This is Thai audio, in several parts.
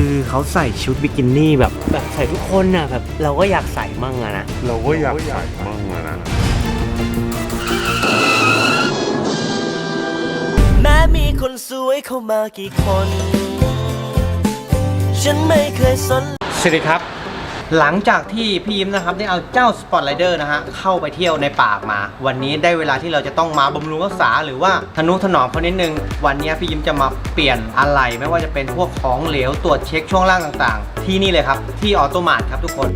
คือเขาใส่ชุดบิกินี่แบบแบบใส่ทุกคนน่ะแบบเราก็อยากใส่มั่งอะนะ เราก็อยากใส่บ้างอะนะแม้มีคนสวยเข้ามากี่คน ฉันไม่เคยสน สวัสดีครับ หลังจากที่พี่ยิ้มนะครับได้เอาเจ้าสปอตไลเดอร์นะฮะเข้าไปเที่ยวในป่ามา วันนี้ได้เวลาที่เราจะต้องมาบำรุงรักษาหรือว่าทนุถนอมเขานิดนึง วันนี้พี่ยิ้มจะมาเปลี่ยนอะไรไม่ว่าจะเป็นพวกของเหลวตรวจเช็คช่วงล่างต่างๆ ที่นี่เลยครับที่ออโตมาทครับทุกคน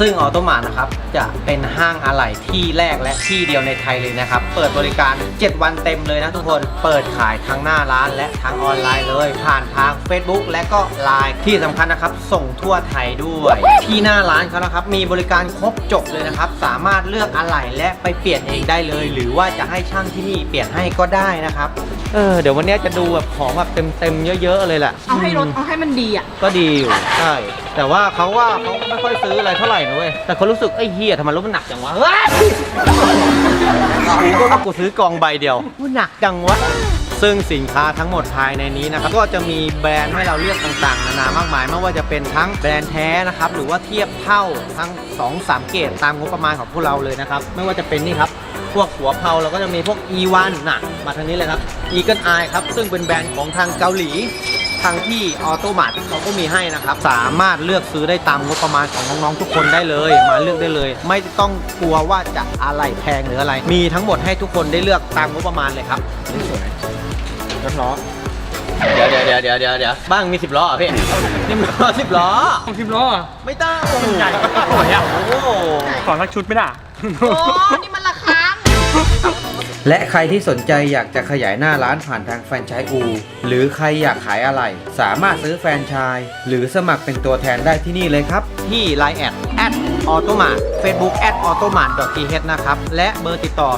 ซึ่งออโตมานะครับจะเป็นห้างอะไหล่ที่แรกและที่เดียวในไทยเลยนะครับ เปิดบริการ 7 วันเต็มเลยนะทุกคน เปิดขายทั้งหน้าร้านและทั้งออนไลน์เลย ผ่านทาง Facebook และก็ Line ที่สำคัญนะครับ ส่งทั่วไทยด้วย ที่หน้าร้านเขานะครับมีบริการครบจบเลยนะครับ สามารถเลือกอะไหล่และไปเปลี่ยนเองได้เลย หรือว่าจะให้ช่างที่นี่เปลี่ยนให้ก็ได้นะครับ เออเดี๋ยววันนี้จะดูแบบของแบบเต็มๆเยอะๆเลยแหละเอาให้รถเอาให้มันดีอะ ก็ดีอยู่ใช่แต่ว่าเขาว่าเขาไม่ค่อยซื้ออะไรเท่าไหร่นะเว้ยแต่เขารู้สึกไอ้เฮียทำไมรถมันหนักจังวะเฮ้ยกูก็ว่ากูซื้อกองใบเดียวมันหนักจังวะ ซึ่งสินค้าทั้งหมดภายในนี้นะครับก็จะมีแบรนด์ให้เราเลือกต่างๆ นานามากมายไม่ว่าจะเป็นทั้งแบรนด์แท้นะครับหรือว่าเทียบเท่าทั้ง 2-3 เกรดตามงบประมาณของพวกเราเลยนะครับไม่ว่าจะเป็นนี่ครับพวกหัวเพาเราก็จะมีพวก E1 น่ะมาทางนี้เลยครับ Eagle Eye ครับซึ่งเป็นแบรนด์ของทางเกาหลีทางที่ออโตมาทเขาก็มีให้นะครับ สามารถเลือกซื้อได้ตามงบประมาณของน้องๆทุกคนได้เลย มาเลือกได้เลย ไม่ต้องกลัวว่าจะอะไรแพงหรืออะไร มีทั้งหมดให้ทุกคนได้เลือกตามงบประมาณเลยครับนี่สวย รถล้อเดี๋ยวเดี๋ยวเดี๋ยวเดี๋ยวเดี๋ยวเดี๋ยวบ้างมีสิบล้อเหรอพี่นี่มันล้อสิบล้อสิบล้ออะไม่ต้องใหญ่สวยอะโอ้โห ขอสักชุดไม่ได้ โอ้นี่มันราคา และใครที่สนใจอยากจะขยายหน้าร้านผ่านทางแฟรนไชส์อู หรือใครอยากขายอะไร สามารถซื้อแฟรนไชส์หรือสมัครเป็นตัวแทนได้ที่นี่เลยครับ ที่ Line แอดแอดออโตมา Facebook แอดออโตมา th นะครับ และเบอร์ติดต่อ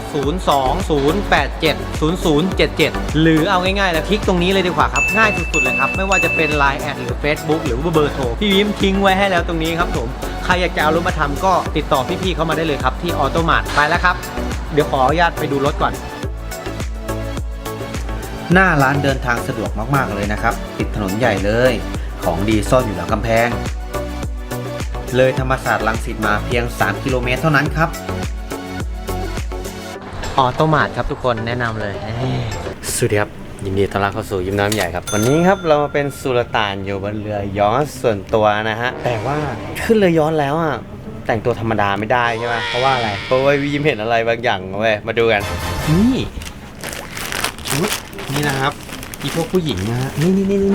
020870077 หรือเอาง่ายๆ แล้วคลิกตรงนี้เลยดีกว่าครับ ง่ายสุดๆเลยครับ ไม่ว่าจะเป็น Line แอดหรือ Facebook หรือว่าเบอร์โทรพี่วิมทิ้งไว้ให้แล้วตรงนี้ครับผมใครอยากจะเอารถมาทำก็ติดต่อพี่ๆเข้ามาได้เลยครับที่ออโตมาไปแล้วครับ เดี๋ยวขออนุญาตไปดูรถก่อน หน้าร้านเดินทางสะดวกมากๆเลยนะครับ ติดถนนใหญ่เลย ของดีซ่อนอยู่หลังกำแพง เลยธรรมศาสตร์ลังสิตมาเพียง 3 กิโลเมตรเท่านั้นครับออโตมาทครับทุกคนแนะนำเลยสวัสดีครับ ยินดีต้อนรับเข้าสู่ยิ้มน้ำใหญ่ครับ วันนี้ครับเรามาเป็นสุลต่านอยู่บนเรือย้อนส่วนตัวนะฮะ แต่ว่าขึ้นเรือย้อนแล้วอะ แต่งตัวธรรมดาไม่ได้ใช่ไหมเพราะว่าอะไร เพราะว่ายิ้มเห็นอะไรบางอย่างเว้ยมาดูกัน นี่อุ๊ยนี่นะครับอีพวกผู้หญิงนะฮะนี่นี่นี่นี่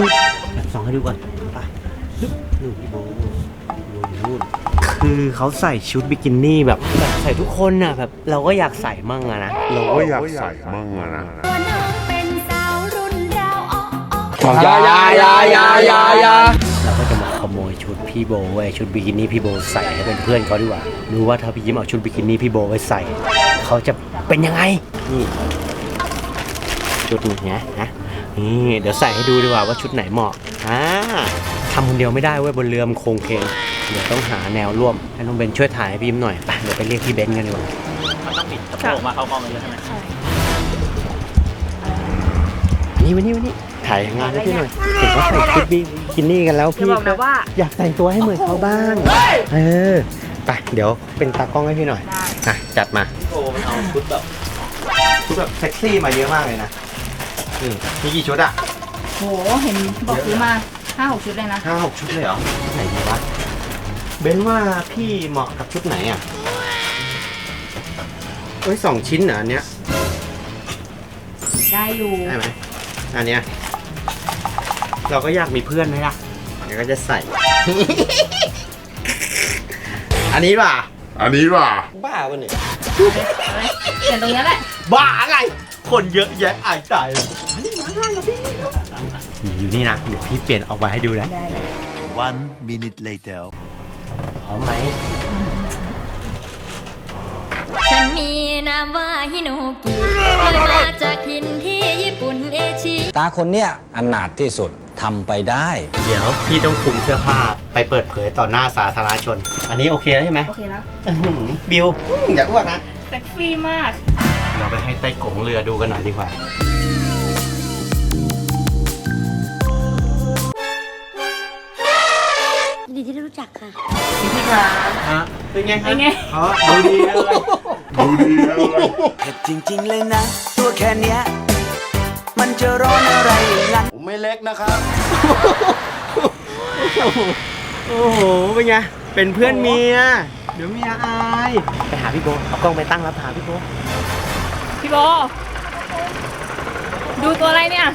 แบบส่องให้ดูก่อนไปฮึบนู่นพี่โบนู่นนู่นคือเขาใส่ชุดบิกินี่แบบแบบใส่ทุกคนน่ะแบบเราก็อยากใส่มั่งอะนะเราก็อยากใส่บ้างอะนะตัวน้องเป็นสาวรุ่นราวอ้ออ้อยายายายายายาเราก็จะมาขโมยชุด พี่โบไว้ยชุดบิกินี่พี่โบใส่ให้เป็นเพื่อนเขาดีกว่าดูว่าถ้าพี่ยิ้มเอาชุดบิกินี่พี่โบไว้ใส่ เขาจะเป็นยังไงนี่ชุดนี้นะนะนี่เดี๋ยวใส่ให้ดูดีกว่าว่าชุดไหนเหมาะอ่าทำคนเดียวไม่ได้เว้ยบนเรือมันโครงเคงเดี๋ยวต้องหาแนวร่วมให้น้องเบนช่วยถ่ายให้พี่ยิ้มหน่อยไปเดี๋ยวไปเรียกพี่เบนกันดีกว่านี่วันนี้วันนี้ ถ่ายงานให้พี่หน่อยเห็นเขาใส่ชุดบิกินี่กันแล้วพี่อย่าบอกนะว่า อยากแต่งตัวให้เหมือนเขาบ้าง เออ ไป เดี๋ยวเป็นตากล้องให้พี่หน่อยอะจัดมาโอ้มันเอาชุดแบบชุดแบบเซ็กซี่มาเยอะมากเลยนะนี่มีกี่ชุดอะโห เห็นบอกซื้อมาห้าหกชุดเลยนะ ห้าหกชุดเลยเหรอชุดไหนดีวะเบนว่าพี่เหมาะกับชุดไหนอะเอ้ยสองชิ้นเหรออันเนี้ยได้อยู่ ได้ไหมอันเนี้ย เราก็อยากมีเพื่อนไหมล่ะเดี๋ยวก็จะใส่ อันนี้ป่ะอันนี้ว่ะบ้าปะเนี่ย เขียนตรงนี้แหละ บ้าอะไร คนเยอะแยะอายตายเลยอยู่นี่นะ เดี๋ยวพี่เปลี่ยนออกมาให้ดูนะ ได้เลย One minute later พร้อมไหม ฉันมีนามว่าฮิโนกิมาจากถิ่นที่ญี่ปุ่นเอเชียตาคนเนี้ยอนาถที่สุด ทำไปได้ เดี๋ยวพี่ต้องคุมเสื้อผ้าไปเปิดเผยต่อหน้าสาธารณชน อันนี้โอเคแล้วใช่ไหมโอเคแล้วอื้อหือบิวอื้ออย่าอ้วกนะ เซ็กซี่มากอเราไปให้ไต้กงเรือดูกันหน่อยดีกว่าดีที่ได้รู้จักค่ะ ฮะ เป็นไงครับเป็นไง อ๋อดูดีเลยดูดีเลยเผ็ดจริงๆเลยนะ ตัวแค่เนี้ย มันจะร้อนอะไรอย่างนั้นผม ไม่เล็กนะครับ โอ้โห เป็นไง เป็นเพื่อนเมีย เดี๋ยวเมียอาย ไปหาพี่โบ เอากล้องไปตั้งรับหาพี่โบ พี่โบ ดูตัวอะไรเนี่ย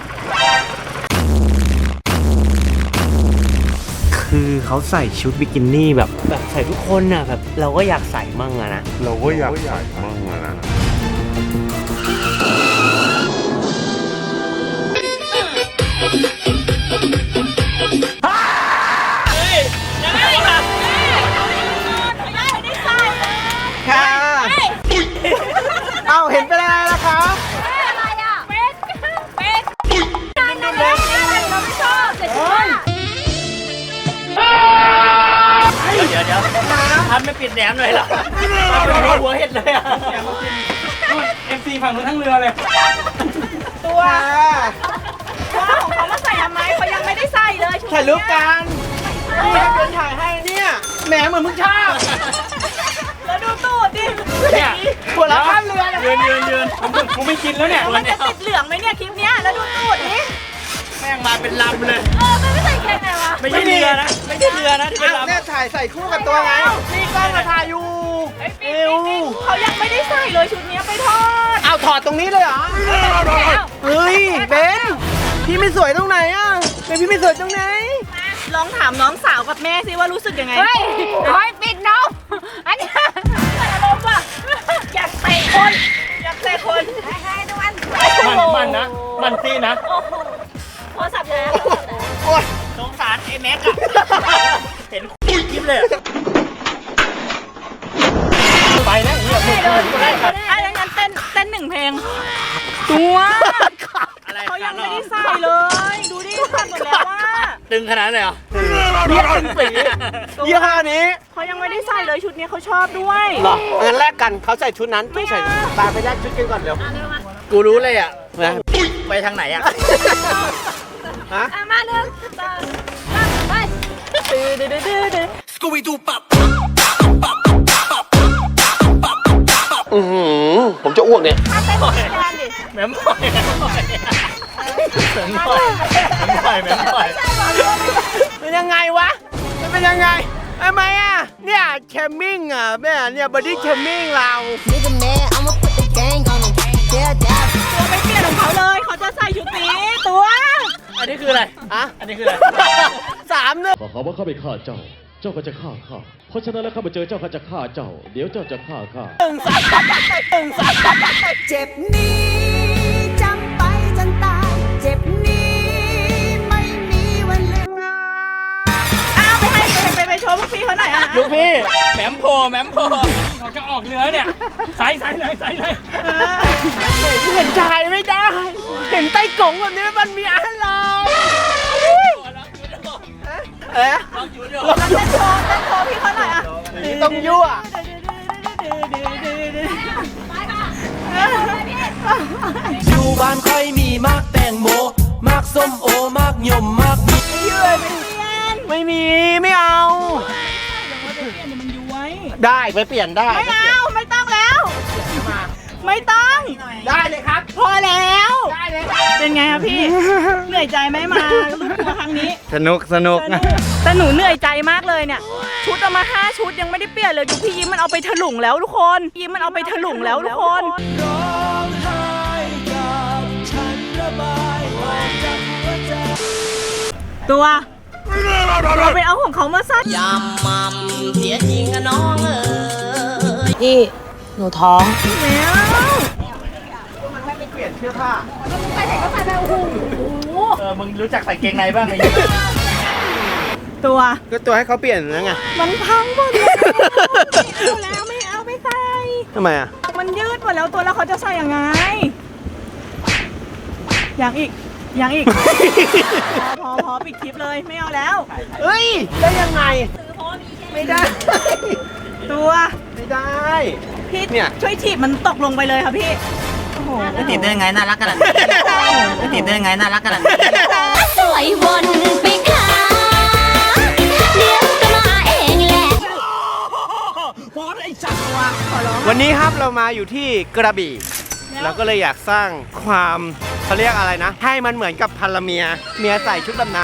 คือเขาใส่ชุดบิกินี่แบบแบบใส่ทุกคนน่ะแบบเราก็อยากใส่มั่งอะนะ เราก็อยากใส่มั่งอะนะค่ะ งนู้นทั้งเรือเลย ตัวตัวของเขามาใส่ทำไมเขายังไม่ได้ใส่เลยชุดถ่ายรูปกัน นี่ให้เป็นถ่ายให้เนี่ยแหมเหมือนมึงชอบแล้วดูตูดดิเนี่ยหัวเราะข้ามเรือเลยยืนยืนยืนผมผมไม่กินแล้วเนี่ยมันจะติดเหลืองไหมเนี่ยคลิปเนี้ยแล้วดูตูดดิแม่งมาเป็นลำเลย เออมันไม่ใส่แค่ไหนวะไม่ใช่เรือนะไม่ใช่เรือนะที่เป็นอ้าวลำเนี่ยถ่ายใส่คู่กับตัวไงนี่กล้องมาถ่ายอยู่ เอวเขายังไม่ได้ใส่เลยชุดเนี้ยไปทอดเอาถอดตรงนี้เลยเหรอ เฮ้ย เบนพี่ไม่สวยตรงไหนอะเบนพี่ไม่สวยตรงไหน ลองถามน้องสาวกับแม่สิว่ารู้สึกยังไงเฮ้ยเฮ้ยปิดน้องอันนี้ใส่อารมณ์ว่ะอยากเตะคนอยากเตะคนให้ดูอันมันมันนะ มันซีนะโทรศัพท์อยู่แล้วโอ๊ยสงสารไอ้แม็กอะเห็นคลิปเลยอะ ตัวอะไรเขายังไม่ได้ใส่เลย ดูดิขาดหมดแล้วว่าตึงขนาดนั้นเลยเหรอเรียกเป็นสียี่ห้อนี้เขายังไม่ได้ใส่เลยชุดนี้เขาชอบด้วยเหรองั้นแลกกันเขาใส่ชุดนั้นไม่ต้องใส่เอาตามไปแลกชุดกันก่อนเดี๋ยวกูรู้เลยอะนะไปทางไหนอะฮะอะมาหนึ่งสองสามไปดื้อดื้อดื้อดื้อดื้อสกูบิดูปับผมจะอ้วกเนี่ย ถ้าเต้นเหม่มปล่อยแม่มปล่อยแม่มปล่อยแม่มปล่อยแม่มปล่อยเป็นยังไงวะมันเป็นยังไงทำไมอะ เนี่ยแคมมิ่งอะแม่เนี่ยบอดี้แคมมิ่งเรา Nigga mad, I'ma put the gang on him. Yeah, yeah. ตัวไปเปลี่ยนของเขาเลยเขาจะใส่ชุดนี้ตัว อันนี้คืออะไร อะอันนี้คืออะไร สามเนื้อก็หาว่าข้าไปฆ่าเจ้า เจ้าก็จะฆ่าข้า เพราะฉะนั้นแล้วข้ามาเจอเจ้าข้าจะฆ่าเจ้า เดี๋ยวเจ้าจะฆ่าข้า เจ็บนี้จำไปจนตาย เจ็บนี้ไม่มีวันลืม อ้าวไปให้ไปไปไปโชว์พวกพี่เขาหน่อยอะลูกพี่แหมมโพแหมมโพเราจะออกเรือเนี่ยใส่ใส่เลยใส่เลย เห็นชายไม่ได้ เห็นไต้กงแบบนี้มันมีอาร มณ์เอ๊ะเต้นโชว์เต้นโชว์พี่เขาหน่อยอะต้องยั่วอยู่บ้านใครมีมากแตงโมมากส้มโอมากยมมากมีไม่มีไม่เอามันย้วยได้ไปเปลี่ยนได้ ไม่เอาไม่ต้องแล้ว ไม่ต้อง ได้เลยครับ พอแล้วเป็นไงครับพี่ เหนื่อยใจไหมมาลูกทัวร์ครั้งนี้ สนุกสนุกแต่หนูแต่หนูเหนื่อยใจมากเลยเนี่ย ชุดเอามาห้าชุดยังไม่ได้เปลี่ยนเลยดูพี่ยิ้มมันเอาไปถลุงแล้วทุกคนยิ้มมันเอาไปถลุงแล้วทุกคนร้องไห้กับฉันระบายออกจากหัวใจตัวเราไปเอาของเขามาซัดพี่หนูท้องแล้ว เปลี่ยนเสื้อผ้าเออมึงรู้จักใส่เกงในบ้างไหมตัว ก็ตัวให้เขาเปลี่ยนนะไงมันพังหมดแล้วไม่เอาแล้วไม่เอาไม่ใส่ทำไมอะ มันยืดหมดแล้วตัวแล้วเขาจะใส่ยังไง อย่างอีก อย่างอีกพอพอพอปิดคลิปเลยไม่เอาแล้ว เฮ้ย ได้ยังไง ไม่ได้ ตัว ไม่ได้ พี่เนี่ย ช่วยถีบมันตกลงไปเลยค่ะพี่ ไม่ติดได้ยังไงน่ารักขนาดนี้ไม่ติดได้ยังไงน่ารักขนาดนี้สวยวนไปค่ะเดี๋ยวก็มาเองแหละวันนี้ครับเรามาอยู่ที่กระบี่เราก็เลยอยากสร้างความเขาเรียกอะไรนะ ให้มันเหมือนกับพันละเมีย เมียใส่ชุดแบบไหน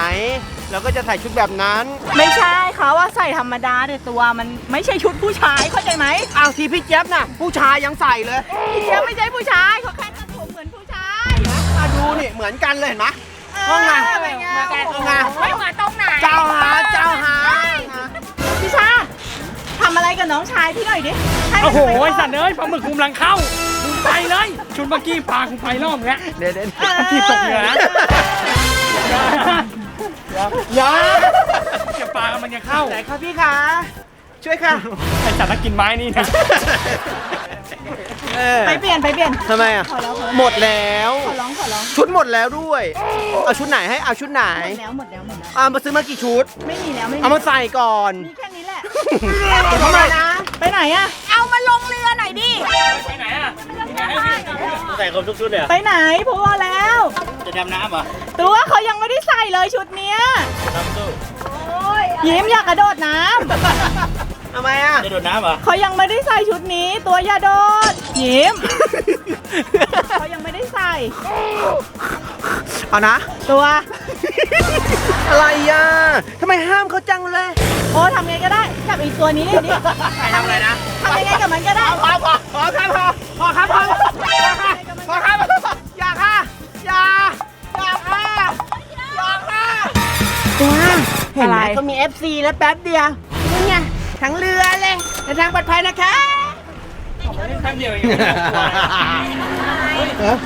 เราก็จะใส่ชุดแบบนั้น ไม่ใช่เขาว่าใส่ธรรมดาแต่ตัวมันไม่ใช่ชุดผู้ชายเข้าใจไหมอ้าวทีพี่เจี๊ยบน่ะ ผู้ชายยังใส่เลยพี่เจี๊ยบไม่ใช่ผู้ชายเขาแค่ตัดผมเหมือนผู้ชายมาดูนี่เหมือนกันเลยเห็นไหมห้องไงเเป็นไงห้องไงไม่เหมือนตรงไหนเจ้าหาเจ้าหาพี่ชาทำอะไรกับน้องชายพี่หน่อยดิให้มันโอ้โหไปไอ้สัตว์เอ้ยปลาหมึกกูกำลังเข้ากูไปเลยชุดเมื่อกี้พากูไปรอบแล้วเดี๋ยวเดี๋ยวที่ตกเหนือนะอ ย่าเดี๋ยวปลากำลังจะเข้าไหนครับพี่คะ ช่วยค่ะ ไอ้สัตว์นักกินไม้นี่นะเออไปเปลี่ยนไปเปลี่ยน ทำไมอะ ขอร้องขอร้องหมดแล้ว ขอร้องขอร้องชุดหมดแล้วด้วย เอาชุดไหนให้เอาชุดไหนหมดแล้วหมดแล้วหมดแล้วเอามาซื้อมากี่ชุด ไม่มีแล้วไม่มีเอามาใส่ก่อน มีแค่นี้แหละเดี๋ยวเข้ามานะ ไปไหนอะเอามาลงเรือหน่อยดิ ไปไหนอะ ใส่ครบทุกชุดเลยไปไหนพอแล้ว จะดำน้ำเหรอตัวเขายังไม่ได้ใส่เลยชุดเนี้ยยิ้มอยากกระโดดน้ทำไมอะจะโดดน้ำเหรอำเขายังไม่ได้ใส่ชุดนี้ ตัวอย่าโดด ยิ้ม เขายังไม่ได้ใส่ เอานะ ตัว อะไรอะทำไมห้ามเขาจังเลยโอ้ทำไงก็ได้จับอีกตัวนี้ดิทำอะไรนะทำยังไงกับมันก็ได้ พอพอพอครับพอพอครับพอพอ ตัวเห็นไหมอะไรเขามี FC แล้วแป๊บเดียวนี่ไงทั้งเรือเลยเดินทางปลอดภัยนะคะแป๊บเดียวเอง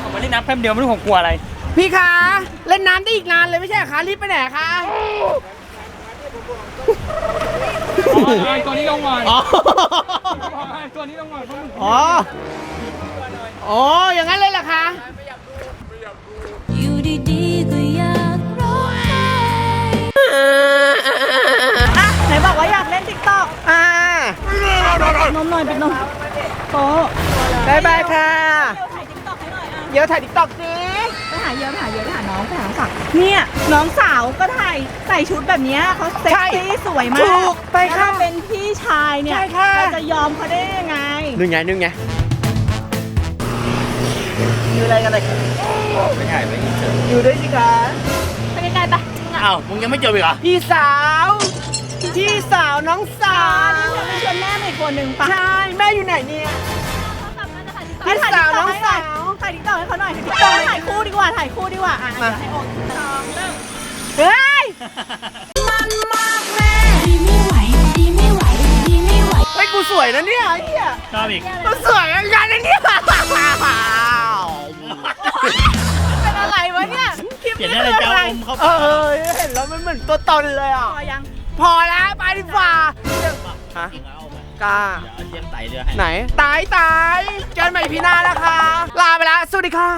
ผมไม่ได้นับแป๊บเดียวไม่รู้ผมกลัวอะไร พี่คะเล่นน้ำได้อีกนานเลยไม่ใช่เหรอคะรีบไปไหนคะไอ้ตัวนี้ลงก่อนอ๋อไอ้ตัวนี้ลงก่อนเพราะมึงอ๋อ อ๋อ อย่างนั้นเลยเหรอคะ นมหน่อยเป็นนมโตบายบายค่ะถ่ายติ๊กต็อกให้หน่อยอะเดี๋ยวถ่ายติ๊กต็อกสิไปหาเยอะไปหาเยอะไปหาน้องไปหาน้องสาวเนี่ยน้องสาวก็ถ่ายใส่ชุดแบบเนี้ยเขาเซ็กซี่สวยมากถูกไปค่ะ ถ้าเป็นพี่ชายเนี่ยใช่ค่ะ เราจะยอมเขาได้ยังไง นึงไงนึงไงอยู่อะไรกันเลยไม่ถ่ายไม่เฉยอยู่ด้วยสิคะไปไกลๆไป อ้าวมึงยังไม่เจออีกเหรอพี่สาว พี่สาวน้องสาอ่าวนี่เดี๋ยวไปชวนแม่มาอีกคนหนึ่งปะใช่แม่อยู่ไหนเนี่ยพี่ถ่ายสาวติ๊กต็อกให้หน่อยน้องสาวถ่ายติ๊กต็อกให้เขาหน่อยถ่ายติ๊กต็อกถ่ายคู่ดีกว่าถ่ายคู่ดีกว่าอะมาเดี๋ยวให้โอนสองเริ่มเฮ้ยดีไม่ไหวดีไม่ไหวดีไม่ไหวเฮ้ยกูสวยนะเนี่ยไอ้เหี้ยชอบอีกกูสวยนะยันนะเนี่ยเป็นอะไรวะเนี่ยคลิปเปลี่ยนนี้ได้เลยคือเจ้าอะไรอมเขาเออเห็นแล้วมันเหมือนตัวตนเลยอะพอยัง พอแล้วไปดีกว่าฮะกล้าเทียมไต่เรือให้ ไหน ตายตายเจอกันใหม่พี่หน้านะคะ ลาไปแล้วสวัสดีค่ะ